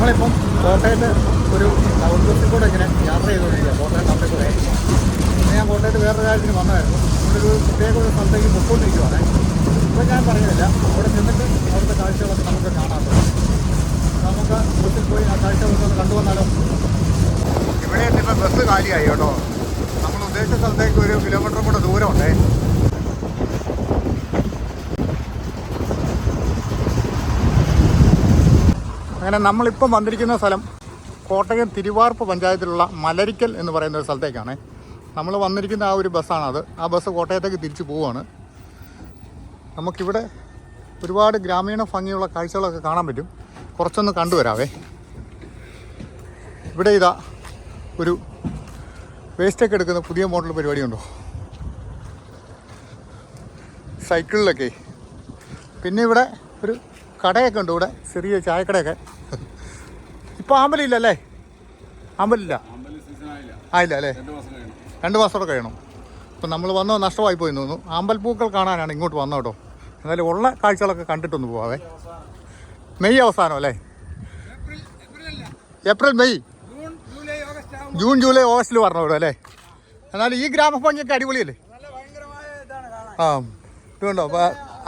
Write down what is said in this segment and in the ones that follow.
നമ്മളിപ്പം കോട്ടയത്ത് ഒരു ടൗൺ കൂടെ ഇങ്ങനെ യാത്ര ചെയ്തുകൊണ്ടിരിക്കുക കോട്ടയം ടൗണിൽ കൂടെ. പിന്നെ ഞാൻ കോട്ടയത്ത് വേറൊരു കാര്യത്തിന് വന്നായിരുന്നു നമ്മളൊരു പ്രത്യേക ഒരു സ്ഥലത്തേക്ക് പൊക്കോണ്ടിരിക്കുവാണ് ഇപ്പം ഞാൻ പറയുന്നില്ല. അവിടെ ചെന്നിട്ട് അവിടുത്തെ കാഴ്ചകളൊക്കെ നമുക്ക് കാണാൻ പറ്റും. നമുക്ക് ബസ്സിൽ പോയി ആ കാഴ്ചകളൊക്കെ ഒന്ന് കണ്ടുവന്നാലോ ഇവിടെ ബസ് കാലിയായി കേട്ടോ. നമ്മൾ ഉദ്ദേശിച്ച സ്ഥലത്തേക്ക് ഒരു കിലോമീറ്റർ കൂടെ ദൂരമുണ്ടേ. അങ്ങനെ നമ്മളിപ്പം വന്നിരിക്കുന്ന സ്ഥലം കോട്ടയം തിരുവാർപ്പ് പഞ്ചായത്തിലുള്ള മലരിക്കൽ എന്ന് പറയുന്ന ഒരു സ്ഥലത്തേക്കാണ്. നമ്മൾ വന്നിരിക്കുന്ന ആ ഒരു ബസ്സാണ് അത്. ആ ബസ് കോട്ടയത്തേക്ക് തിരിച്ചു പോവുകയാണ് നമുക്കിവിടെ ഒരുപാട് ഗ്രാമീണ ഭംഗിയുള്ള കാഴ്ചകളൊക്കെ കാണാൻ പറ്റും. കുറച്ചൊന്ന് കണ്ടുവരാവേ. ഇവിടെ ഇതാ ഒരു വേസ്റ്റൊക്കെ എടുക്കുന്ന പുതിയ മോഡൽ പരിപാടിയുണ്ടോ? സൈക്കിളിലൊക്കെ. പിന്നെ ഇവിടെ ഒരു കടയൊക്കെ ഉണ്ട്. ഇവിടെ ചെറിയ ചായക്കടയൊക്കെ. ഇപ്പോൾ ആമ്പലില്ലല്ലേ ആമ്പലില്ല ആയില്ല അല്ലേ? രണ്ട് മാസത്തോടെ കഴിയണം. ഇപ്പൊ നമ്മൾ വന്നോ നഷ്ടമായി പോയി തോന്നുന്നു. ആമ്പൽപ്പൂക്കൾ കാണാനാണ് ഇങ്ങോട്ട് വന്നത് കേട്ടോ. എന്നാലും ഉള്ള കാഴ്ചകളൊക്കെ കണ്ടിട്ടൊന്ന് പോവാവേ. മെയ് അവസാനം അല്ലേ? April May. ജൂൺ ജൂലൈ ഓഗസ്റ്റിൽ പറഞ്ഞു വിടും അല്ലേ? എന്നാലും ഈ ഗ്രാമഭംഗിയൊക്കെ അടിപൊളിയല്ലേ? ആ. ഇതുണ്ടോ അപ്പോൾ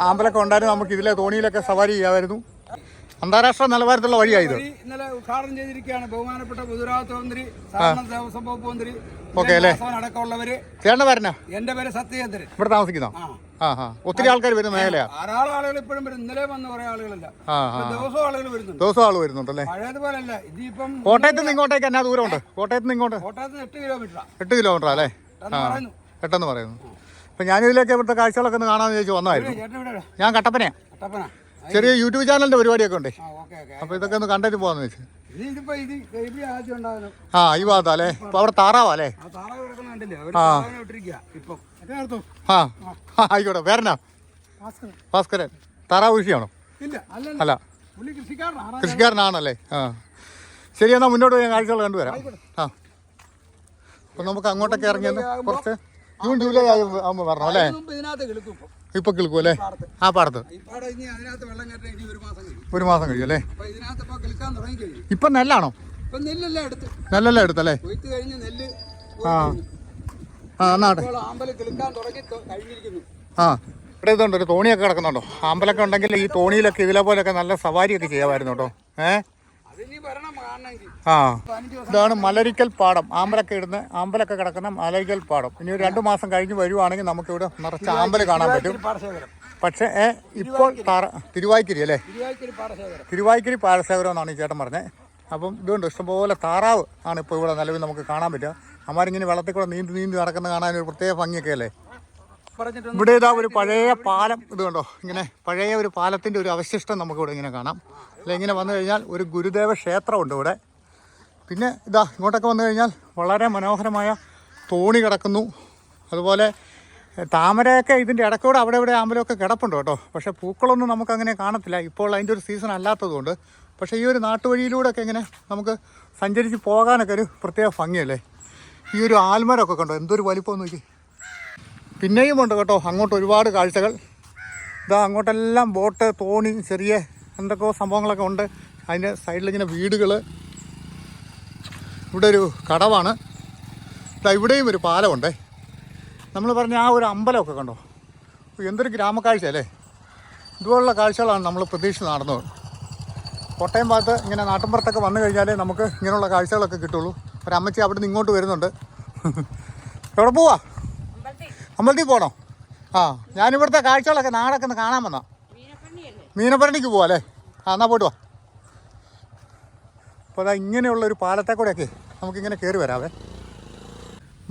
ആമ്പലൊക്കെ ഉണ്ടായിരുന്നു നമുക്ക് ഇതിലെ തോണിയിലൊക്കെ സവാരി ചെയ്യാമായിരുന്നു. അന്താരാഷ്ട്ര നിലവാരത്തിലുള്ള വഴിയായത്. ഇന്നലെ ഉദ്ഘാടനം ചെയ്തിരിക്കുകയാണ് ബഹുമാനപ്പെട്ട ഗുജറാത്ത് മന്ത്രി ദേവസ്വം വകുപ്പ് മന്ത്രി ഓക്കെ അല്ലേ? അടക്കമുള്ളവര്. ചേട്ടൻ വരണോ എന്റെ പേര് സത്യചന്ദ്രൻ. ഇവിടെ താമസിക്കുന്നോ? ആ. ആ ഒത്തിരി ആൾക്കാർ വരുന്ന മേഖലയാ? ധാരാളം ആളുകൾ ഇപ്പോഴും വരും. ഇന്നലെ വന്ന കുറെ ആളുകളല്ല. ദിവസവും ആളുകൾ വരുന്നുണ്ട്. ദിവസം ആൾ വരുന്നുണ്ടല്ലേ? പഴയതുപോലല്ല. ഇതിപ്പം കോട്ടയത്ത് നിന്ന് ഇങ്ങോട്ടേക്ക് എന്നാ ദൂരമുണ്ട്? കോട്ടയത്ത് നിന്ന് ഇങ്ങോട്ട്? കോട്ടയത്ത് എട്ട് കിലോമീറ്ററാണ് എട്ട് കിലോമീറ്റർ അല്ലേ? പെട്ടെന്ന് പറയുന്നു. അപ്പൊ ഞാനിതിലേക്ക് ഇവിടുത്തെ കാഴ്ചകളൊക്കെ ഒന്ന് കാണാമെന്ന് ചോദിച്ചു വന്നായിരുന്നു ഞാൻ കട്ടപ്പനയാ. കട്ടപ്പന. ചെറിയ യൂട്യൂബ് ചാനലിന്റെ പരിപാടിയൊക്കെ ഉണ്ട്. അപ്പൊ ഇതൊക്കെ ഒന്ന് കണ്ടിട്ട് പോവാന്ന് വെച്ചു. ആ ഈ ഭാഗത്താ അല്ലേ? ഇപ്പൊ അവിടെ താറാവാ അല്ലേ? ആ ആയിക്കോട്ടെ. വേറെന്നാ ഭാസ്കരൻ. താറാവ് കൃഷിയാണോ? അല്ല കൃഷിക്കാരനാണല്ലേ? ആ. ശരി എന്നാൽ മുന്നോട്ട് പോയി കാഴ്ചകൾ കണ്ടുവരാം ആ. അപ്പം നമുക്ക് അങ്ങോട്ടൊക്കെ ഇറങ്ങിയെന്ന് കുറച്ച് ജൂൺ ജൂലൈ ആകുമ്പോൾ വരണം അല്ലേ? ഇപ്പം കിളിക്കും അല്ലേ ആ പാടത്ത്. ഒരു മാസം കഴിയും. അല്ലേ? ഇപ്പൊ നെല്ലാണോ? നെല്ലെല്ലാം എടുത്ത്. നെല്ലെല്ലാം എടുത്തല്ലേ? ആ. ആ എന്നാട്ടെ ആ ഇവിടെ ഇതുണ്ട് ഒരു തോണിയൊക്കെ കിടക്കുന്നുണ്ടോ? ആമ്പലൊക്കെ ഉണ്ടെങ്കിൽ ഈ തോണിയിലൊക്കെ ഇതിലെ പോലെയൊക്കെ നല്ല സവാരിയൊക്കെ ചെയ്യാമായിരുന്നു കേട്ടോ. ഏ? അതിനി വരണം കാണണമെങ്കിൽ ആ. ഇതാണ് മലരിക്കൽ പാടം. ആമ്പലൊക്കെ ഇടുന്ന ആമ്പലൊക്കെ കിടക്കുന്ന മലരിക്കൽ പാടം. ഇനി ഒരു രണ്ട് മാസം കഴിഞ്ഞ് വരുവാണെങ്കിൽ നമുക്ക് ഇവിടെ നിറച്ച് ആമ്പൽ കാണാൻ പറ്റും. പക്ഷെ ഇപ്പോൾ താറ തിരുവായ്ക്കരി അല്ലേ? തിരുവായ്ക്കൊരു പാടശേഖരം. എന്നാണ് ഈ ചേട്ടൻ പറഞ്ഞത് അപ്പം ഇതുകൊണ്ട് ഇഷ്ടംപോലെ താറാവ് ആണ് ഇപ്പോൾ ഇവിടെ നിലവിൽ നമുക്ക് കാണാൻ പറ്റുക. അമാരിങ്ങനെ വെള്ളത്തിൽ കൂടെ നീന്തി നീന്തി നടക്കുന്ന കാണാൻ ഒരു പ്രത്യേക ഭംഗിയൊക്കെ അല്ലേ? ഇവിടെ ഇതാ ഒരു പഴയ പാലം ഇത് കണ്ടോ? ഇങ്ങനെ പഴയ ഒരു പാലത്തിന്റെ ഒരു അവശിഷ്ടം നമുക്ക് ഇവിടെ ഇങ്ങനെ കാണാം. അല്ലെ ഇങ്ങനെ വന്നു കഴിഞ്ഞാൽ ഒരു ഗുരുദേവ ക്ഷേത്രമുണ്ട് ഇവിടെ. പിന്നെ ഇതാ ഇങ്ങോട്ടൊക്കെ വന്നു കഴിഞ്ഞാൽ വളരെ മനോഹരമായ തോണി കിടക്കുന്നു. അതുപോലെ താമരയൊക്കെ ഇതിന്റെ ഇടക്കൂടെ അവിടെ ഇവിടെ ആമ്പലമൊക്കെ കിടപ്പുണ്ട് കേട്ടോ. പക്ഷേ പൂക്കളൊന്നും നമുക്കങ്ങനെ കാണത്തില്ല. ഇപ്പോൾ അതിന്റെ ഒരു സീസൺ അല്ലാത്തതുകൊണ്ട്. പക്ഷേ ഈ ഒരു നാട്ടുവഴിയിലൂടെയൊക്കെ ഇങ്ങനെ നമുക്ക് സഞ്ചരിച്ച് പോകാനൊക്കെ ഒരു പ്രത്യേക ഭംഗിയല്ലേ? ഈ ഒരു ആൽമരമൊക്കെ കണ്ടോ? എന്തൊരു വലിപ്പം നോക്കി പിന്നെയും ഉണ്ട് കേട്ടോ. അങ്ങോട്ട് ഒരുപാട് കാഴ്ചകൾ. ഇതാ അങ്ങോട്ടെല്ലാം ബോട്ട് തോണി ചെറിയ എന്തൊക്കെയോ സംഭവങ്ങളൊക്കെ ഉണ്ട്. അതിന്റെ സൈഡിൽ ഇങ്ങനെ വീടുകൾ ഇവിടെ ഒരു കടവാണ്. ഇതാ ഇവിടെയും ഒരു പാലമുണ്ട്. നമ്മൾ പറഞ്ഞ ആ ഒരു അമ്പലമൊക്കെ കണ്ടോ? എന്തൊരു ഗ്രാമക്കാഴ്ച അല്ലേ? ഇതുപോലുള്ള കാഴ്ചകളാണ് നമ്മൾ പ്രതീക്ഷിച്ച് നടന്നത്. കോട്ടയം ഭാഗത്ത് ഇങ്ങനെ നാട്ടിൻപുറത്തൊക്കെ വന്നു കഴിഞ്ഞാലേ നമുക്ക് ഇങ്ങനെയുള്ള കാഴ്ചകളൊക്കെ കിട്ടുള്ളൂ. ഒരമ്മച്ചി അവിടെ നിന്ന് ഇങ്ങോട്ട് വരുന്നുണ്ട്. എവിടെ പോവാ? അമ്പലത്തിൽ പോകണോ ആ ഞാനിവിടുത്തെ കാഴ്ചകളൊക്കെ നാടൊക്കെ ഒന്ന് കാണാൻ വന്നാ? മീനപ്പരണിക്ക് പോവാ അല്ലേ? ആ എന്നാൽ പോയിട്ട് വാ. അപ്പോൾ അതാ ഇങ്ങനെയുള്ള ഒരു പാലത്തെ കൂടെയൊക്കെ നമുക്കിങ്ങനെ കയറി വരാവേ.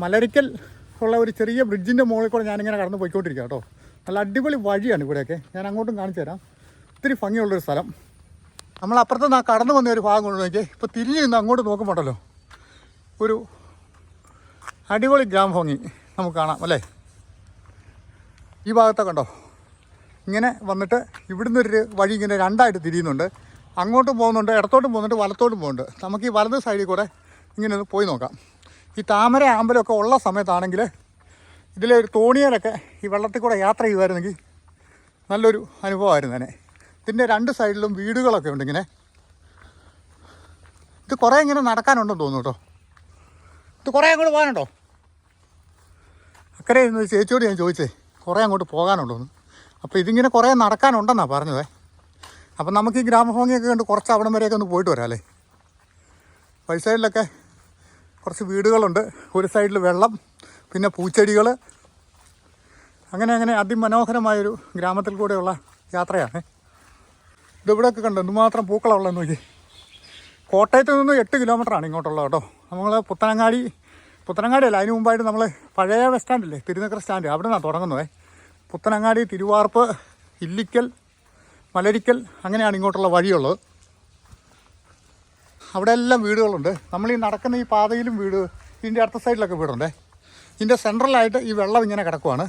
മലരിക്കൽ ഉള്ള ഒരു ചെറിയ ബ്രിഡ്ജിന്റെ മുകളിൽ കൂടെ ഞാനിങ്ങനെ കടന്ന് പോയിക്കൊണ്ടിരിക്കുക കേട്ടോ. നല്ല അടിപൊളി വഴിയാണ് ഇവിടെയൊക്കെ. ഞാൻ അങ്ങോട്ടും കാണിച്ചു തരാം. ഒത്തിരി ഭംഗിയുള്ളൊരു സ്ഥലം. നമ്മൾ അപ്പുറത്ത് നിന്ന് കടന്നു വന്ന ഒരു ഭാഗം കൊണ്ട് നോക്കിയേ. ഇപ്പോൾ തിരിഞ്ഞ് നിന്ന് അങ്ങോട്ട് നോക്കുമ്പോണ്ടല്ലോ. ഒരു അടിപൊളി ഗ്രാമഭംഗി നമുക്ക് കാണാം അല്ലേ? ഈ ഭാഗത്തൊക്കെ കണ്ടോ? ഇങ്ങനെ വന്നിട്ട് ഇവിടുന്ന് ഒരു വഴി ഇങ്ങനെ രണ്ടായിട്ട് തിരിയുന്നുണ്ട്. അങ്ങോട്ടും പോകുന്നുണ്ട് ഇടത്തോട്ടും പോകുന്നുണ്ട് വലത്തോട്ടും പോകുന്നുണ്ട്. നമുക്ക് ഈ വലത് സൈഡിൽ കൂടെ ഇങ്ങനെ ഒന്ന് പോയി നോക്കാം. ഈ താമര ആമ്പലമൊക്കെ ഉള്ള സമയത്താണെങ്കിൽ ഇതിലെ ഒരു തോണിയിലൊക്കെ ഈ വെള്ളത്തിൽ കൂടെ യാത്ര ചെയ്യുമായിരുന്നെങ്കിൽ നല്ലൊരു അനുഭവമായിരുന്നു തന്നെ ഇതിന്റെ രണ്ട് സൈഡിലും വീടുകളൊക്കെ ഉണ്ട് ഇങ്ങനെ. ഇത് കുറേ ഇങ്ങനെ നടക്കാനുണ്ടെന്ന് തോന്നുന്നു കേട്ടോ. ഇത് കുറേ അങ്ങോട്ട് പോകാനുണ്ടോ? അക്കരെ ഇരുന്ന് ചേച്ചിയോട് ഞാൻ ചോദിച്ചേ. കുറേ അങ്ങോട്ട് പോകാനുണ്ടോന്ന് അപ്പോൾ ഇതിങ്ങനെ കുറേ നടക്കാനുണ്ടെന്നാണ് പറഞ്ഞതേ. അപ്പം നമുക്ക് ഈ ഗ്രാമഭംഗിയൊക്കെ കണ്ട് കുറച്ച് അവിടം വരെയൊക്കെ ഒന്ന് പോയിട്ട് വരാമല്ലേ വഴി സൈഡിലൊക്കെ കുറച്ച് വീടുകളുണ്ട്. ഒരു സൈഡിൽ വെള്ളം പിന്നെ പൂച്ചെടികൾ. അങ്ങനെ അങ്ങനെ അതിമനോഹരമായൊരു ഗ്രാമത്തിൽ കൂടെയുള്ള യാത്രയാണ്. ഇതിവിടെയൊക്കെ കണ്ടു എന്തുമാത്രം പൂക്കളമുള്ളതെന്ന് നോക്കി കോട്ടയത്ത് നിന്ന് എട്ട് കിലോമീറ്ററാണ് ഇങ്ങോട്ടുള്ളത് കേട്ടോ. നമ്മൾ പുത്തനങ്ങാടി പുത്തനങ്ങാടി അല്ല അതിന് മുമ്പായിട്ട് നമ്മൾ പഴയ ബസ് സ്റ്റാൻഡില്ലേ തിരുനക്കര സ്റ്റാൻഡ് അവിടെ നിന്നാണ് തുടങ്ങുന്നത്. പുത്തനങ്ങാടി തിരുവാർപ്പ് ഇല്ലിക്കൽ മലരിക്കൽ അങ്ങനെയാണ് ഇങ്ങോട്ടുള്ള വഴിയുള്ളത്. അവിടെ എല്ലാം വീടുകളുണ്ട്. നമ്മൾ ഈ നടക്കുന്ന ഈ പാതയിലും വീട് ഇതിന്റെ അടുത്ത സൈഡിലൊക്കെ വീടുണ്ടേ. ഇതിന്റെ സെൻട്രലായിട്ട് ഈ വെള്ളം ഇങ്ങനെ കിടക്കുവാണ്.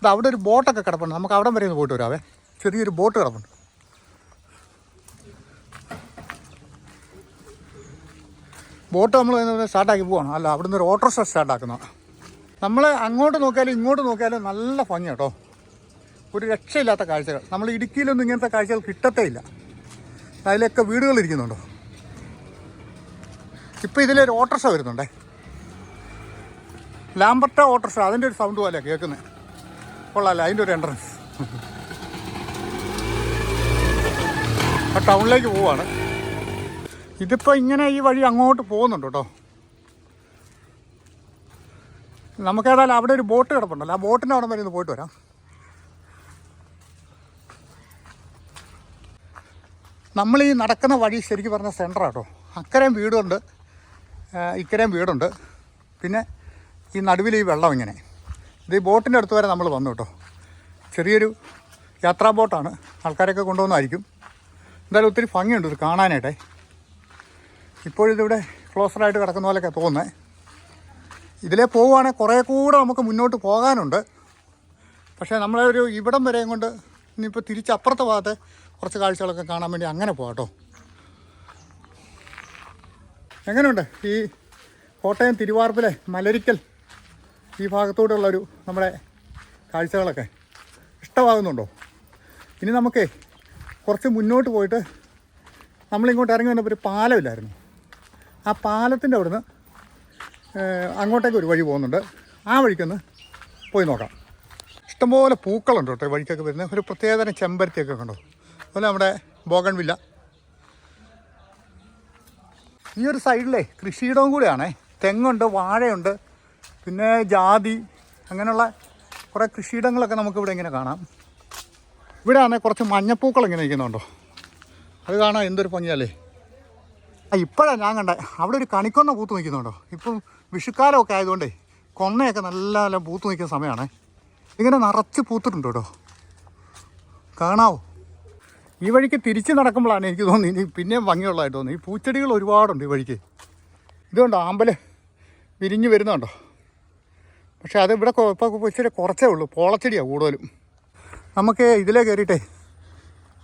ഇത് അവിടെ ഒരു ബോട്ടൊക്കെ കിടപ്പുണ്ട്. നമുക്ക് അവിടെ വരെ ഒന്ന് പോയിട്ട് വരാവേ. ചെറിയൊരു ബോട്ട് കിടപ്പുണ്ട്. ബോട്ട് നമ്മൾ സ്റ്റാർട്ടാക്കി പോവാണ്. അല്ല അവിടുന്ന് ഒരു ഓട്ടോറിക്ഷ സ്റ്റാർട്ടാക്കുന്ന. നമ്മൾ അങ്ങോട്ട് നോക്കിയാലും ഇങ്ങോട്ട് നോക്കിയാലും നല്ല ഭംഗി കേട്ടോ. ഒരു രക്ഷയില്ലാത്ത കാഴ്ചകൾ. നമ്മൾ ഇടുക്കിയിലൊന്നും ഇങ്ങനത്തെ കാഴ്ചകൾ കിട്ടത്തേ ഇല്ല അതിലൊക്കെ വീടുകൾ ഇരിക്കുന്നുണ്ടോ? ഇപ്പോൾ ഇതിലൊരു ഓട്ടോറിക്ഷ വരുന്നുണ്ടേ. ലാമ്പർട്ട ഓട്ടോറിക്ഷ അതിന്റെ ഒരു സൗണ്ട് പോലെയാണ് കേൾക്കുന്നത് കൊള്ളാമല്ലോ അതിന്റെ ഒരു എൻട്രൻസ് ആ ടൗണിലേക്ക് പോവാണ്. ഇതിപ്പോൾ ഇങ്ങനെ ഈ വഴി അങ്ങോട്ട് പോകുന്നുണ്ട് കേട്ടോ. നമുക്കേതായാലും അവിടെ ഒരു ബോട്ട് കിടപ്പുണ്ടല്ലോ. ആ ബോട്ടിന്റെ അവിടെ വരെ ഒന്ന് പോയിട്ട് വരാം. നമ്മൾ ഈ നടക്കുന്ന വഴി ശരിക്കും പറഞ്ഞ സെന്റർ കേട്ടോ. അക്കരയും വീടുണ്ട്. ഇക്കരയും വീടുണ്ട്. പിന്നെ ഈ നടുവിൽ ഈ വെള്ളം ഇങ്ങനെ. ഇത് ഈ ബോട്ടിന്റെ അടുത്ത് വരെ നമ്മൾ വന്നു കേട്ടോ. ചെറിയൊരു യാത്രാ ബോട്ടാണ്. ആൾക്കാരൊക്കെ കൊണ്ടുവന്നായിരിക്കും. എന്തായാലും ഒത്തിരി ഭംഗിയുണ്ട് ഇത് കാണാനായിട്ടേ. ഇപ്പോഴിതിവിടെ ക്ലോസറായിട്ട് കിടക്കുന്ന പോലെയൊക്കെ തോന്നുന്നത് ഇതിലേ പോവുകയാണെങ്കിൽ കുറേ കൂടെ നമുക്ക് മുന്നോട്ട് പോകാനുണ്ട്. പക്ഷേ നമ്മളെ ഒരു ഇവിടം വരെയും കൊണ്ട് ഇനിയിപ്പോൾ തിരിച്ചപ്പുറത്തെ ഭാഗത്ത് കുറച്ച് കാഴ്ചകളൊക്കെ കാണാൻ വേണ്ടി അങ്ങനെ പോകാം എങ്ങനെയുണ്ട് ഈ കോട്ടയം തിരുവാർപ്പിലെ മലരിക്കൽ ഈ ഭാഗത്തോടുള്ളൊരു നമ്മുടെ കാഴ്ചകളൊക്കെ? ഇഷ്ടമാകുന്നുണ്ടോ? ഇനി നമുക്ക് കുറച്ച് മുന്നോട്ട് പോയിട്ട് നമ്മളിങ്ങോട്ട് ഇറങ്ങി വന്നപ്പോൾ ഒരു പാലമില്ലായിരുന്നു. ആ പാലത്തിന്റെ അവിടുന്ന് അങ്ങോട്ടേക്ക് ഒരു വഴി പോകുന്നുണ്ട്. ആ വഴിക്കൊന്ന് പോയി നോക്കാം. ഇഷ്ടംപോലെ പൂക്കളുണ്ട് കേട്ടോ വഴിക്കൊക്കെ വരുന്ന. ഒരു പ്രത്യേകതരം ചെമ്പരത്തിയൊക്കെ കണ്ടോ? അതുപോലെ നമ്മുടെ ബോഗൺവില്ല. ഈ ഒരു സൈഡിലേ കൃഷിയിടവും കൂടിയാണേ. തെങ്ങുണ്ട് വാഴയുണ്ട് പിന്നെ ജാതി അങ്ങനെയുള്ള കുറേ കൃഷിയിടങ്ങളൊക്കെ നമുക്കിവിടെ ഇങ്ങനെ കാണാം. ഇവിടെ കുറച്ച് മഞ്ഞപ്പൂക്കൾ ഇങ്ങനെ ഇരിക്കുന്നുണ്ടോ? അത് കാണാൻ എന്തൊരു ഭംഗിയല്ലേ? ഇപ്പോഴാണ് ഞാൻ കണ്ടത് അവിടെ ഒരു കണിക്കൊന്ന പൂത്ത് നിൽക്കുന്നുണ്ടോ? ഇപ്പം വിഷുക്കാലമൊക്കെ ആയതുകൊണ്ടേ കൊന്നയൊക്കെ നല്ല നല്ല പൂത്ത് നിൽക്കുന്ന സമയമാണ്. ഇങ്ങനെ നിറച്ച് പൂത്തിട്ടുണ്ട് കേട്ടോ കാണാവോ? ഈ വഴിക്ക് തിരിച്ച് നടക്കുമ്പോഴാണ് എനിക്ക് തോന്നി ഇനി പിന്നെയും ഭംഗിയുള്ളതായിട്ട് തോന്നി ഈ പൂച്ചെടികൾ ഒരുപാടുണ്ട് ഈ വഴിക്ക്. ഇതുകൊണ്ടോ ആമ്പൽ വിരിഞ്ഞ് വരുന്നുണ്ടോ? പക്ഷേ അത് ഇവിടെ ഇപ്പോൾ ഇച്ചിരി കുറച്ചേ ഉള്ളൂ. പോളച്ചെടിയാണ് കൂടുതലും. നമുക്ക് ഇതിലേ കയറിയിട്ടേ.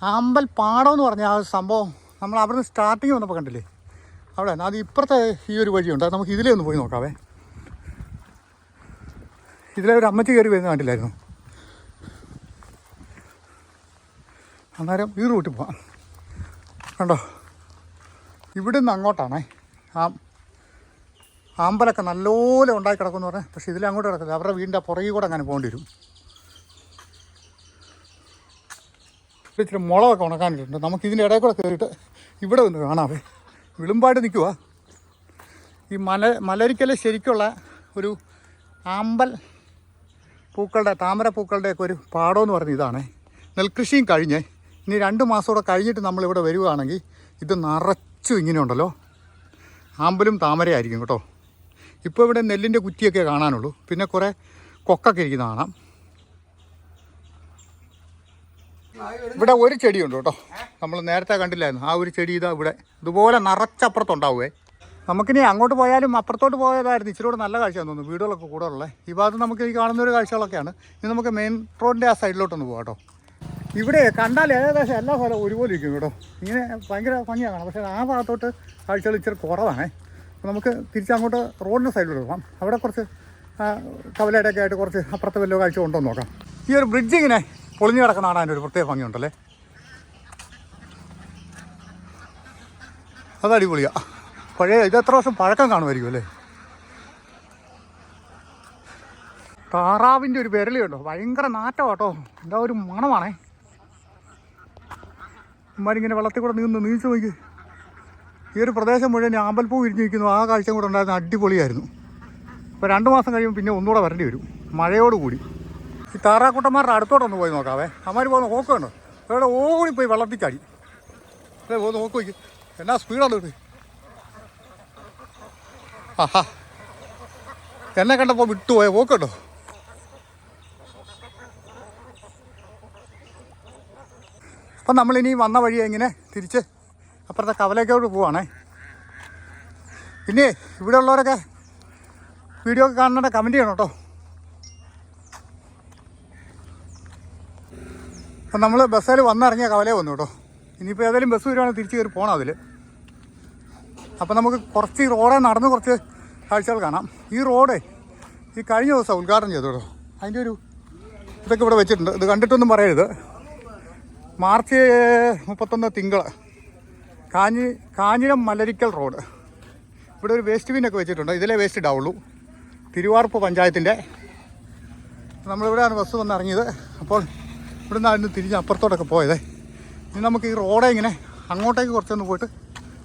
ആമ്പൽ പാടം എന്ന് പറഞ്ഞ ആ സംഭവം നമ്മൾ അവിടുന്ന് സ്റ്റാർട്ടിങ് വന്നപ്പോൾ കണ്ടില്ലേ? അവിടെ അത് ഇപ്പുറത്തെ ഈ ഒരു വഴിയുണ്ട്. അത് നമുക്ക് ഇതിലേ ഒന്ന് പോയി നോക്കാവേ. ഇതിലെ ഒരു അമ്മച്ചി കയറി വരുന്ന കണ്ടില്ലായിരുന്നു? അന്നേരം ഈ റൂട്ടിൽ പോവാം. കണ്ടോ? ഇവിടെ നിന്ന് അങ്ങോട്ടാണേ. ആ ആമ്പലൊക്കെ നല്ലപോലെ ഉണ്ടായി കിടക്കുമെന്ന് പറഞ്ഞാൽ പക്ഷേ ഇതിൽ അങ്ങോട്ട് കിടക്കില്ല അവരുടെ വീടിന്റെ പുറകിൽ കൂടെ അങ്ങനെ പോകേണ്ടി വരും. ഇച്ചിരി മുളകൊക്കെ ഉണക്കാനിട്ടുണ്ട്. നമുക്ക് ഇതിന്റെ ഇടയിൽ കൂടെ കയറിയിട്ട് ഇവിടെ ഒന്ന് കാണാവേ. വിളുമ്പായിട്ട് നിൽക്കുക ഈ മല മലരിക്കൽ ശരിക്കുള്ള ഒരു ആമ്പൽ പൂക്കളുടെ താമര പൂക്കളുടെയൊക്കെ ഒരു പാടമെന്ന് പറഞ്ഞ ഇതാണ്. നെൽകൃഷിയും കഴിഞ്ഞ്. ഇനി രണ്ട് മാസം കൂടെ കഴിഞ്ഞിട്ട് നമ്മളിവിടെ വരികയാണെങ്കിൽ ഇത് നിറച്ചു ഇങ്ങനെ ഉണ്ടല്ലോ ആമ്പലും താമരയായിരിക്കും കേട്ടോ. ഇപ്പോൾ ഇവിടെ നെല്ലിന്റെ കുറ്റിയൊക്കെ കാണാനുള്ളൂ. പിന്നെ കുറേ കൊക്കൊക്കെ ഇരിക്കുന്ന കാണാം. ഇവിടെ ഒരു ചെടിയുണ്ട് കേട്ടോ. നമ്മൾ നേരത്തെ കണ്ടില്ലായിരുന്നു. ആ ഒരു ചെടി ഇതാ ഇവിടെ. ഇതുപോലെ നിറച്ചപ്പുറത്തുണ്ടാവുമേ നമുക്കിനി അങ്ങോട്ട് പോയാലും അപ്പുറത്തോട്ട് പോയതായിരുന്നു. ഇച്ചിരി കൂടെ നല്ല കാഴ്ചയാണ് തോന്നുന്നു. വീടുകളൊക്കെ കൂടെ ഉള്ളത് ഈ ഭാഗത്ത് നമുക്ക് ഈ കാണുന്ന ഒരു കാഴ്ചകളൊക്കെയാണ്. ഇനി നമുക്ക് മെയിൻ റോഡിന്റെ ആ സൈഡിലോട്ടൊന്ന് പോകാം കേട്ടോ. ഇവിടെ കണ്ടാൽ ഏകദേശം എല്ലാ സ്ഥലവും ഒരുപോലെ ഇരിക്കും കേട്ടോ. ഇങ്ങനെ ഭയങ്കര ഭംഗിയാണ് പക്ഷേ ആ ഭാഗത്തോട്ട് കാഴ്ചകൾ ഇച്ചിരി കുറവാണേ. അപ്പോൾ നമുക്ക് തിരിച്ചങ്ങോട്ട് റോഡിന്റെ സൈഡിലോട്ട് പോകാം അവിടെ കുറച്ച് കവലയുടെയൊക്കെ ആയിട്ട് കുറച്ച് അപ്പുറത്തെ വല്ല കാഴ്ച ഉണ്ടോ നോക്കാം. ഈ ഒരു ബ്രിഡ്ജ് ഇങ്ങനെ പൊളിഞ്ഞു കിടക്കുന്നതാണ് അതിന്റെ ഒരു പ്രത്യേക ഭംഗിയുണ്ടല്ലേ? അത് അടിപൊളിയാ. പഴയ ഇത് എത്ര വർഷം പഴക്കം കാണുമായിരിക്കും അല്ലേ? താറാവിന്റെ ഒരു വിരളി ഉണ്ടോ ഭയങ്കര നാറ്റം കേട്ടോ. എന്താ ഒരു മണമാണേ. ഇമാരിങ്ങനെ വെള്ളത്തിൽ കൂടെ നിന്ന് നീച്ചു നോക്കി. ഈ ഒരു പ്രദേശം മുഴുവൻ ആമ്പൽപ്പൂ വിരിഞ്ഞു നിൽക്കുന്നു ആ കാഴ്ച കൂടെ ഉണ്ടായിരുന്ന അടിപൊളിയായിരുന്നു. അപ്പോൾ രണ്ട് മാസം കഴിയുമ്പോൾ പിന്നെ ഒന്നുകൂടെ വരേണ്ടി വരും. മഴയോടുകൂടി. ഈ താറാക്കുട്ടന്മാരുടെ അടുത്തോട്ടൊന്ന് പോയി നോക്കാവേ. അമ്മമാർ പോകുന്ന ഓക്കുണ്ട് ഇവിടെ ഓടി പോയി ചാടി അല്ലേ പോകുന്ന നോക്ക്. വയ്ക്കും എന്നാ സ്പീഡാണ് ഇത്. ആഹാ. എന്നെ കണ്ടപ്പോൾ വിട്ടുപോയ പോക്കുണ്ടോ അപ്പം നമ്മളിനി വന്ന വഴി ഇങ്ങനെ തിരിച്ച് അപ്പുറത്തെ കവലേക്കോട്ട് പോവാണേ. പിന്നെ ഇവിടെ ഉള്ളവരൊക്കെ വീഡിയോ ഒക്കെ കാണുന്നുണ്ട് കമന്റ് ചെയ്യണം കേട്ടോ. അപ്പം നമ്മൾ ബസ്സിൽ വന്നിറങ്ങിയ കവലേ വന്നു കേട്ടോ. ഇനിയിപ്പോൾ ഏതെങ്കിലും ബസ് വരുവാണെങ്കിൽ തിരിച്ച് കയറി പോകണം അതിൽ അപ്പം നമുക്ക് കുറച്ച് ഈ റോഡെ നടന്ന് കുറച്ച് കാഴ്ചകൾ കാണാം. ഈ റോഡ് ഈ കഴിഞ്ഞ ദിവസം ഉദ്ഘാടനം ചെയ്തു കേട്ടോ. അതിന്റെ ഒരു ഇതൊക്കെ ഇവിടെ വെച്ചിട്ടുണ്ട്. ഇത് കണ്ടിട്ടൊന്നും പറയരുത്. മാർച്ച് മുപ്പത്തൊന്ന് തിങ്കൾ കാഞ്ഞി കാഞ്ഞിരം മലരിക്കൽ റോഡ്. ഇവിടെ ഒരു വേസ്റ്റ് ബിന്നൊക്കെ വെച്ചിട്ടുണ്ട്. ഇതിലേ വേസ്റ്റ് ഇടാവുള്ളൂ. തിരുവാർപ്പ് പഞ്ചായത്തിന്റെ നമ്മളിവിടെയാണ് ബസ് വന്നിറങ്ങിയത്. അപ്പോൾ ഇവിടെ നിന്ന് തിരിഞ്ഞ് അപ്പുറത്തോട്ടൊക്കെ പോയതേ. ഇനി നമുക്ക് ഈ റോഡെ ഇങ്ങനെ അങ്ങോട്ടേക്ക് കുറച്ചൊന്ന് പോയിട്ട്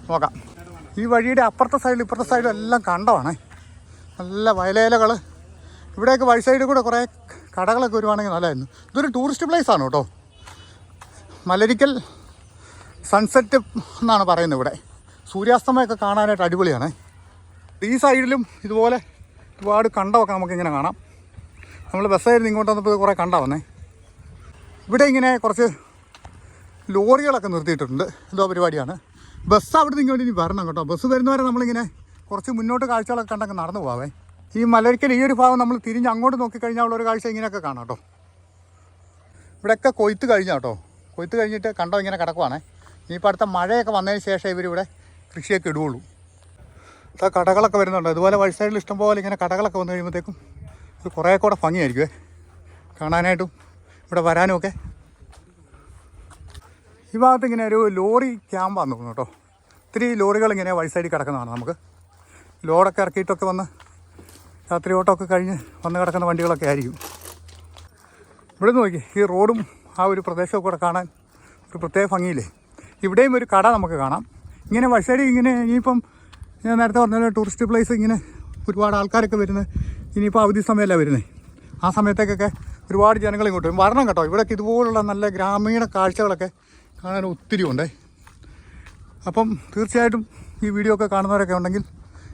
നോക്കാം. ഈ വഴിയുടെ അപ്പുറത്തെ സൈഡിലും ഇപ്പുറത്തെ സൈഡിലും എല്ലാം കണ്ടമാണ്. നല്ല വയലേലകൾ. ഇവിടെയൊക്കെ വഴി സൈഡിൽ കൂടെ കുറേ കടകളൊക്കെ വരുവാണെങ്കിൽ നല്ലതായിരുന്നു. ഇതൊരു ടൂറിസ്റ്റ് പ്ലേസ് ആണ് കേട്ടോ. മലരിക്കൽ സൺസെറ്റ് എന്നാണ് പറയുന്നത് ഇവിടെ. സൂര്യാസ്തമയമൊക്കെ കാണാനായിട്ട് അടിപൊളിയാണ്. ഈ സൈഡിലും ഇതുപോലെ ഒരുപാട് കണ്ടമൊക്കെ നമുക്കിങ്ങനെ കാണാം. നമ്മൾ ബസ്സായിരുന്നു ഇങ്ങോട്ട് വന്നപ്പോൾ കുറേ കണ്ടാവുന്നേ വന്നേ. ഇവിടെ ഇങ്ങനെ കുറച്ച് ലോറികളൊക്കെ നിർത്തിയിട്ടുണ്ട്. എന്തോ പരിപാടിയാണ്. ബസ് അവിടെ നിന്ന് ഇങ്ങോട്ട് ഇനി വരണം കേട്ടോ. ബസ് വരുന്നവരെ നമ്മളിങ്ങനെ കുറച്ച് മുന്നോട്ട് കാഴ്ചകളൊക്കെ കണ്ടൊക്കെ നടന്നു പോവാവേ ഈ മലരിക്കൽ ഈ ഒരു ഭാഗം നമ്മൾ തിരിഞ്ഞ് അങ്ങോട്ട് നോക്കിക്കഴിഞ്ഞാൽ ഉള്ള ഒരു കാഴ്ച ഇങ്ങനെയൊക്കെ കാണാം കേട്ടോ. ഇവിടെയൊക്കെ കൊയ്ത്ത് കഴിഞ്ഞാ കേട്ടോ. കൊയ്ത്ത് കഴിഞ്ഞിട്ട് കണ്ടോ ഇങ്ങനെ കിടക്കുവാണേ. ഇനിയിപ്പോൾ അടുത്ത മഴയൊക്കെ വന്നതിന് ശേഷം ഇവരിവിടെ കൃഷിയൊക്കെ ഇടുകയുള്ളൂ ഇതാ കടകളൊക്കെ വരുന്നുണ്ട്. അതുപോലെ വഴി സൈഡിൽ ഇഷ്ടംപോലെ ഇങ്ങനെ കടകളൊക്കെ വന്നു കഴിയുമ്പോഴത്തേക്കും കുറേ കൂടെ ഭംഗിയായിരിക്കുമേ കാണാനായിട്ടും ഇവിടെ വരാനും ഒക്കെ ഈ ഭാഗത്ത് ഇങ്ങനെ ഒരു ലോറി ക്യാമ്പാന്ന് തോന്നുന്നു കേട്ടോ. ഒത്തിരി ലോറികൾ ഇങ്ങനെ വഴി സൈഡിൽ കിടക്കുന്നതാണ് നമുക്ക്. ലോഡൊക്കെ ഇറക്കിയിട്ടൊക്കെ വന്ന് രാത്രി ഓട്ടമൊക്കെ കഴിഞ്ഞ് വന്ന് കിടക്കുന്ന വണ്ടികളൊക്കെ ആയിരിക്കും. ഇവിടെ നോക്കി ഈ റോഡും ആ ഒരു പ്രദേശമൊക്കെ കൂടെ കാണാൻ ഒരു പ്രത്യേക ഭംഗിയില്ലേ? ഇവിടെയും ഒരു കട നമുക്ക് കാണാം. ഇങ്ങനെ വഴി സൈഡിൽ ഇങ്ങനെ ഇനിയിപ്പം ഞാൻ നേരത്തെ പറഞ്ഞ ടൂറിസ്റ്റ് പ്ലേസ് ഇങ്ങനെ ഒരുപാട് ആൾക്കാരൊക്കെ വരുന്നത് ഇനിയിപ്പോൾ അവധി സമയമല്ല വരുന്നത്? ആ സമയത്തേക്കൊക്കെ ഒരുപാട് ജനങ്ങൾ ഇങ്ങോട്ട് വരും. വരണം കേട്ടോ. ഇവിടെയൊക്കെ ഇതുപോലുള്ള നല്ല ഗ്രാമീണ കാഴ്ചകളൊക്കെ കാണാൻ ഒത്തിരി ഉണ്ട്. അപ്പം തീർച്ചയായിട്ടും ഈ വീഡിയോ ഒക്കെ കാണുന്നവരൊക്കെ ഉണ്ടെങ്കിൽ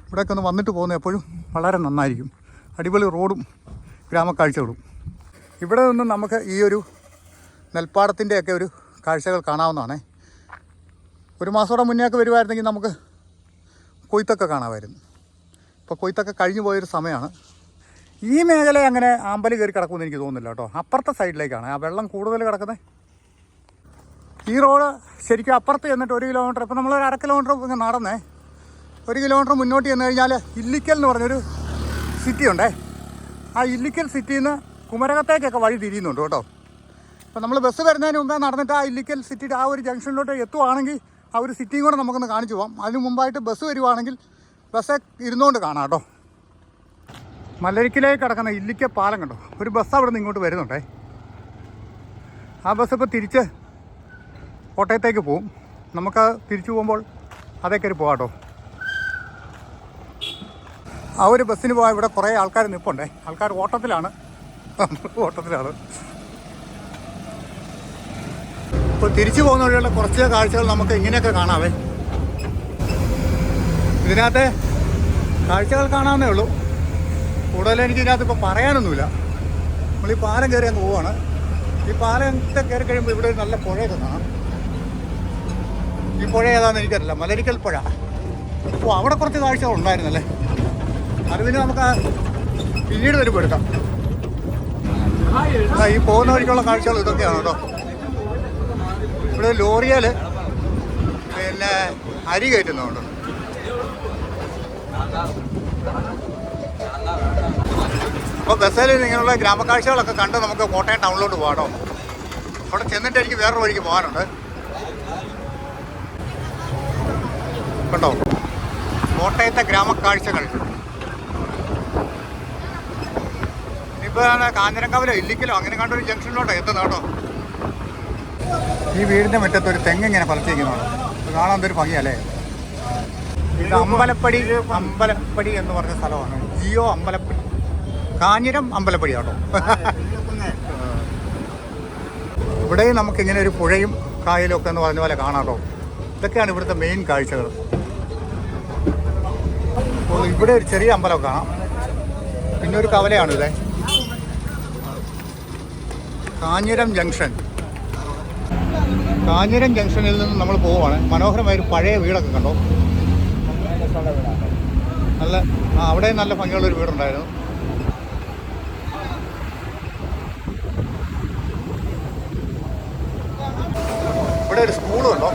ഇവിടെയൊക്കെ ഒന്ന് വന്നിട്ട് പോകുന്നത് എപ്പോഴും വളരെ നന്നായിരിക്കും. അടിപൊളി റോഡും ഗ്രാമക്കാഴ്ചകളും. ഇവിടെ നിന്നും നമുക്ക് ഈ ഒരു നെൽപ്പാടത്തിന്റെയൊക്കെ ഒരു കാഴ്ചകൾ കാണാവുന്നതാണേ. ഒരു മാസത്തോടെ മുന്നേ ഒക്കെ വരുമായിരുന്നെങ്കിൽ നമുക്ക് കൊയ്ത്തൊക്കെ കാണാമായിരുന്നു. ഇപ്പോൾ കൊയ്ത്തൊക്കെ കഴിഞ്ഞു പോയൊരു സമയമാണ്. ഈ മേഖല അങ്ങനെ ആമ്പൽ കയറി കിടക്കുമെന്ന് എനിക്ക് തോന്നുന്നില്ല കേട്ടോ. അപ്പുറത്തെ സൈഡിലേക്കാണ്. ആ വെള്ളം കൂടുതൽ കിടക്കുന്നത് ഈ റോഡ് ശരിക്കും അപ്പുറത്ത് ചെന്നിട്ട് ഒരു കിലോമീറ്റർ ഇപ്പം നമ്മളൊരു അര കിലോമീറ്റർ ഇങ്ങനെ നടന്നേ. ഒരു കിലോമീറ്റർ മുന്നോട്ട് ചെന്ന് കഴിഞ്ഞാൽ ഇല്ലിക്കൽ എന്ന് പറഞ്ഞൊരു സിറ്റി ഉണ്ടേ. ആ ഇല്ലിക്കൽ സിറ്റിയിൽ നിന്ന് കുമരകത്തേക്കൊക്കെ വഴി തിരിയുന്നുണ്ട് കേട്ടോ. അപ്പോൾ നമ്മൾ ബസ് വരുന്നതിന് മുമ്പേ നടന്നിട്ട് ആ ഇല്ലിക്കൽ സിറ്റിയുടെ ആ ഒരു ജംഗ്ഷനിലോട്ട് എത്തുവാണെങ്കിൽ ആ ഒരു സിറ്റിയും കൂടെ നമുക്കൊന്ന് കാണിച്ചു പോകാം അതിന് മുമ്പായിട്ട് ബസ് വരുവാണെങ്കിൽ ബസ് ഇരുന്നുകൊണ്ട് കാണാം കേട്ടോ. മലരിക്കിലേക്ക് കിടക്കുന്ന ഇല്ലിക്ക പാലം കണ്ടോ? ഒരു ബസ് അവിടെ നിന്ന് ഇങ്ങോട്ട് വരുന്നുണ്ടേ. ആ ബസ് ഇപ്പോൾ തിരിച്ച് കോട്ടയത്തേക്ക് പോവും. നമുക്ക് തിരിച്ചു പോകുമ്പോൾ അതേ കയറി പോകാം കേട്ടോ ആ ഒരു ബസ്സിന് പോകാൻ ഇവിടെ കുറേ ആൾക്കാർ നിൽപ്പുണ്ടേ ആൾക്കാർ ഓട്ടത്തിലാണ്. ഓട്ടത്തിലാണ്. ഇപ്പോൾ തിരിച്ചു പോകുന്ന വഴിയുള്ള കുറച്ച് കാഴ്ചകൾ നമുക്ക് ഇങ്ങനെയൊക്കെ കാണാവേ. ഇതിനകത്തെ കാഴ്ചകൾ കാണാവുന്നേ ഉള്ളൂ. കൂടുതൽ എനിക്ക് ഇതിനകത്ത് ഇപ്പോൾ പറയാനൊന്നുമില്ല. നമ്മൾ ഈ പാലം കയറി അങ്ങ് പോവാണ്. ഈ പാലത്തെ കയറി കഴിയുമ്പോൾ ഇവിടെ നല്ല പുഴയൊക്കെ കാണാം ഈ പുഴ ഏതാണെന്ന് എനിക്കറിയില്ല. മലരിക്കൽ പുഴ. അപ്പോൾ അവിടെ കുറച്ച് കാഴ്ചകൾ ഉണ്ടായിരുന്നല്ലേ? അത് നമുക്ക് പിന്നീട് ആ ഈ പോകുന്ന വഴിക്കുള്ള കാഴ്ചകൾ ഇതൊക്കെയാണ് കേട്ടോ. ഇവിടെ ലോറിയാൽ പിന്നെ അരി കയറ്റുന്നുണ്ട് അപ്പോൾ ബസ്സിൽ ഇങ്ങനെയുള്ള ഗ്രാമക്കാഴ്ചകളൊക്കെ കണ്ട് നമുക്ക് കോട്ടയം ടൗണിലോട്ട് പോകണോ അവിടെ ചെന്നിട്ട് എനിക്ക് വേറൊരു വഴിക്ക് പോകാനുണ്ട്. കണ്ടോ? കോട്ടയത്തെ ഗ്രാമക്കാഴ്ചകൾ. ഇപ്പോഴാണ് കാഞ്ഞിരക്കാവിലോ ഇല്ലിക്കലോ അങ്ങനെ കണ്ടൊരു ജംഗ്ഷനിലോട്ടോ എത്തുന്നത് കേട്ടോ. ഈ വീടിന്റെ മുറ്റത്തൊരു തെങ്ങിങ്ങനെ തെങ്ങ് ഇങ്ങനെ കാണാൻ എന്തൊരു ഭംഗിയല്ലേ? ഇത് അമ്പലപ്പടി അമ്പലപ്പടി എന്ന് പറഞ്ഞ സ്ഥലമാണ്. ജിയോ അമ്പലപ്പടി. കാഞ്ഞിരം അമ്പലപ്പടി കേട്ടോ നമുക്ക് ഇങ്ങനെ ഒരു പുഴയും കായലും ഒക്കെ എന്ന് പറഞ്ഞ പോലെ കാണാട്ടോ. ഇതൊക്കെയാണ് ഇവിടുത്തെ മെയിൻ കാഴ്ചകൾ. ഇവിടെ ഒരു ചെറിയ അമ്പലമൊക്കെ കാണാം. പിന്നെ ഒരു കവലയാണ് ഇതേ കാഞ്ഞിരം ജംഗ്ഷൻ. കാഞ്ഞിരം ജംഗ്ഷനിൽ നിന്ന് നമ്മൾ പോവുകയാണ് മനോഹരമായ ഒരു പഴയ വീടൊക്കെ കണ്ടോ? നല്ല ആ അവിടെ നല്ല ഭംഗിയുള്ളൊരു വീടുണ്ടായിരുന്നു. ഇവിടെ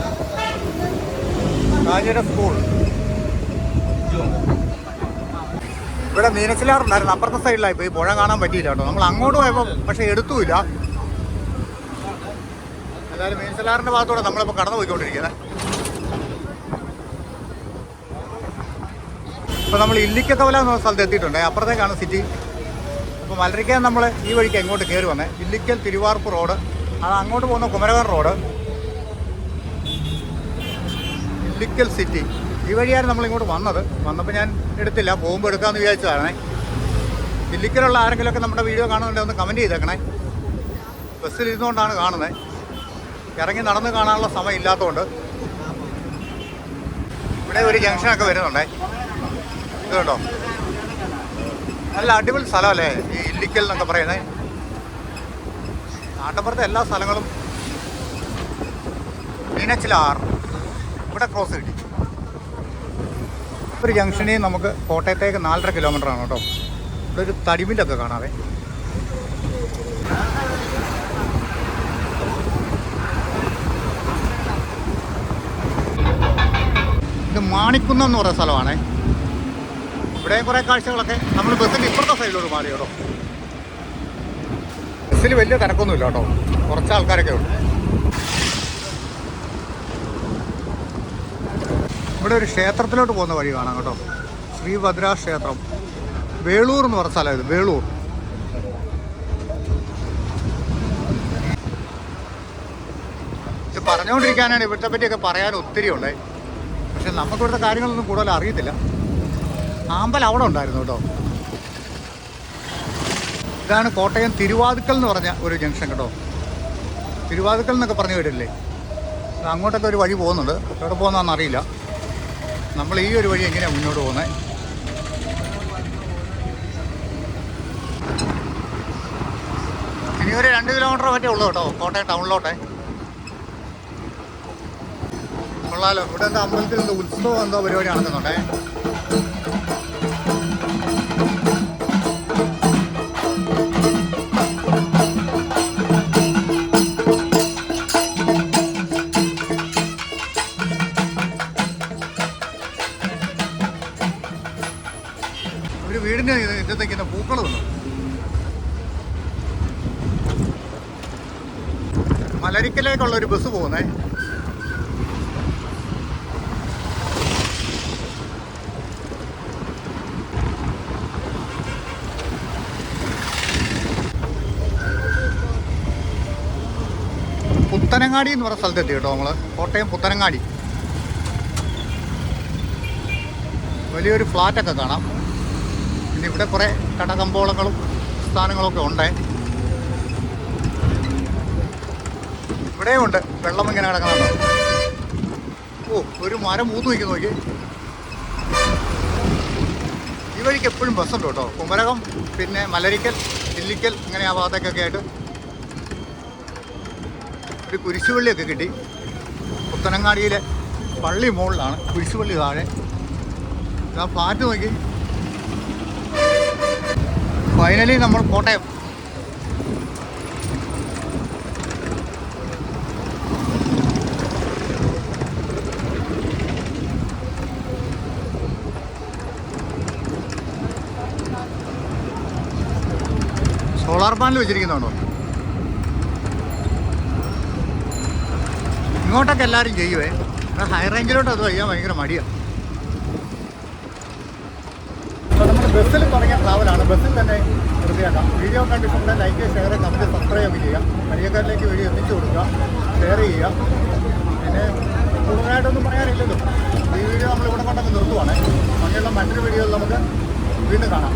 കാഞ്ഞിര സ്കൂൾ. ഇവിടെ മീനച്ചിലാറുണ്ടായിരുന്നു. അപ്പുറത്തെ സൈഡിലായി പോയി. പുഴ കാണാൻ പറ്റിയില്ല കേട്ടോ. നമ്മൾ അങ്ങോട്ട് പോയപ്പോൾ പക്ഷെ എടുത്തുമില്ല. എന്തായാലും മീനച്ചിലാറിന്റെ ഭാഗത്തൂടെ നമ്മളിപ്പോൾ കടന്നു പോയിക്കൊണ്ടിരിക്കുന്നത് ഇപ്പോൾ നമ്മൾ ഇല്ലിക്കത്തവല എന്ന സ്ഥലത്ത് എത്തിയിട്ടുണ്ട്. അപ്പുറത്തേക്കാണ് സിറ്റി അപ്പോൾ മലരിക്കാൻ നമ്മൾ ഈ വഴിക്ക് എങ്ങോട്ട് കയറി വന്നേ? ഇല്ലിക്കൽ തിരുവാർപ്പ് റോഡ്. അത് അങ്ങോട്ട് പോകുന്ന കുമരകം റോഡ്. ഇല്ലിക്കൽ സിറ്റി ഈ വഴിയാണ് നമ്മൾ ഇങ്ങോട്ട് വന്നത്. വന്നപ്പോൾ ഞാൻ എടുത്തില്ല. പോകുമ്പോൾ എടുക്കാമെന്ന് വിചാരിച്ചതാണേ. ദില്ലിക്കലുള്ള ആരെങ്കിലുമൊക്കെ നമ്മുടെ വീഡിയോ കാണുന്നുണ്ടെങ്കിൽ ഒന്ന് കമന്റ് ചെയ്തേക്കണേ. ബസ്സിൽ ഇരുന്നുകൊണ്ടാണ് കാണുന്നത് ഇറങ്ങി നടന്ന് കാണാനുള്ള സമയം ഇല്ലാത്തതുകൊണ്ട് ഇവിടെ ഒരു ജംഗ്ഷനൊക്കെ വരുന്നുണ്ടേ. ഇത് കേട്ടോ നല്ല അടിപൊളി സ്ഥലമല്ലേ ഈ ഇല്ലിക്കൽ എന്നൊക്കെ പറയുന്നത് നാട്ടപ്പുറത്തെ എല്ലാ സ്ഥലങ്ങളും. മീനച്ചിലാർ. ഇവിടെ ക്രോസ് കിട്ടി. ഒരു ജംഗ്ഷനിൽ നമുക്ക് കോട്ടയത്തേക്ക് നാലര കിലോമീറ്റർ ആണ് കേട്ടോ. ഇവിടെ ഒരു തടിമില്ലൊക്കെ കാണാവേ. ഇത് മാണിക്കുന്നം എന്ന് പറയുന്ന സ്ഥലമാണേ. ഇവിടെ കുറേ കാഴ്ചകളൊക്കെ നമ്മൾ ബസ്സിന്റെ ഇപ്പുറത്തെ സൈഡിലോട്ട് മാറി കേട്ടോ. ബസ്സിൽ വലിയ തിരക്കൊന്നുമില്ല കേട്ടോ. കുറച്ച് ആൾക്കാരൊക്കെ ഉണ്ട് ഇവിടെ ഒരു ക്ഷേത്രത്തിലോട്ട് പോകുന്ന വഴി കാണാം കേട്ടോ. ശ്രീഭദ്ര ക്ഷേത്രം. വേളൂർ എന്ന് പറഞ്ഞ സ്ഥലം ഇത് വേളൂർ. ഇത് പറഞ്ഞുകൊണ്ടിരിക്കാനാണ് ഇവിടുത്തെ പറ്റിയൊക്കെ പറയാൻ ഒത്തിരി ഉണ്ടേ പക്ഷെ നമുക്ക് ഇവിടുത്തെ കാര്യങ്ങളൊന്നും കൂടുതൽ അറിയത്തില്ല. ആമ്പൽ അവിടെ ഉണ്ടായിരുന്നു കേട്ടോ. ഇതാണ് കോട്ടയം തിരുവാതുക്കൽ എന്ന് പറഞ്ഞ ഒരു ജംഗ്ഷൻ കേട്ടോ. തിരുവാതുക്കൽ എന്നൊക്കെ പറഞ്ഞു കേട്ടില്ലേ? അങ്ങോട്ടൊക്കെ ഒരു വഴി പോകുന്നുണ്ട്. എവിടെ പോകുന്നതെന്ന് അറിയില്ല. നമ്മൾ ഈ ഒരു വഴി എങ്ങനെയാണ് മുന്നോട്ട് പോകുന്നത് ഇനി രണ്ട് കിലോമീറ്റർ പറ്റേ ഉള്ളൂ കേട്ടോ കോട്ടയം ടൗണിലോട്ടെ. കൊള്ളാലോ. ഇവിടെ എന്താ അമ്പലത്തിൽ എന്തോ ഉത്സവം എന്തോ പരിപാടി നടക്കുന്നുണ്ടേ? മലരിക്കലേക്കുള്ള ഒരു ബസ് പോകുന്നേ. പുത്തനങ്ങാടി എന്ന് പറഞ്ഞ സ്ഥലത്തെത്തി കേട്ടോ നമ്മൾ? കോട്ടയം പുത്തനങ്ങാടി. വലിയൊരു ഫ്ലാറ്റൊക്കെ കാണാം. പിന്നെ ഇവിടെ കുറേ കടകമ്പോളങ്ങളും സ്ഥാനങ്ങളൊക്കെ ഉണ്ട്. ഇവിടെയും ഉണ്ട് വെള്ളം ഇങ്ങനെ കിടക്കണം ഓ ഒരു മരം മൂത്ത് നോക്കി നോക്കി ഈ വഴിക്ക് എപ്പോഴും ബസ്സുണ്ട് കേട്ടോ. കുമരകം പിന്നെ മലരിക്കൽ ഇല്ലിക്കൽ ഇങ്ങനെ ആ ഭാഗത്തേക്കൊക്കെ ആയിട്ട് ഒരു കുരിശുപള്ളിയൊക്കെ കിട്ടി. പുത്തനങ്ങാടിയിലെ പള്ളി മുകളിലാണ് കുരിശുപള്ളി താഴെ. ആ ഫ്ലാറ്റ് നോക്കി. ഫൈനലി നമ്മൾ കോട്ടയം. സോളാർ പാനൽ വെച്ചിരിക്കുന്നുണ്ടോ ഇങ്ങോട്ടൊക്കെ എല്ലാവരും ചെയ്യുവേ. ഹൈ റേഞ്ചിലോട്ട് അത് ചെയ്യാൻ ഭയങ്കര മടിയാണ് ബസ്സിൽ തുടങ്ങിയ ട്രാവലാണ് ബസ്സിൽ തന്നെ വൃത്തിയാക്കാം വീഡിയോ കണ്ടിട്ടുണ്ടെങ്കിൽ ലൈക്ക് ഷെയർ കമന്റ് സബ്സ്ക്രൈബ് ചെയ്യുക വഴിയക്കാരിലേക്ക് വീഡിയോ എത്തിച്ചു കൊടുക്കുക. ഷെയർ ചെയ്യുക. പിന്നെ കൂടുതലായിട്ടൊന്നും പറയാനില്ലല്ലോ. ഈ വീഡിയോ നമ്മൾ ഇവിടെ കൊണ്ടൊക്കെ നിർത്തുവാണ്. അങ്ങനെയുള്ള മറ്റൊരു വീഡിയോയിൽ നമുക്ക് വീണ്ടും കാണാം.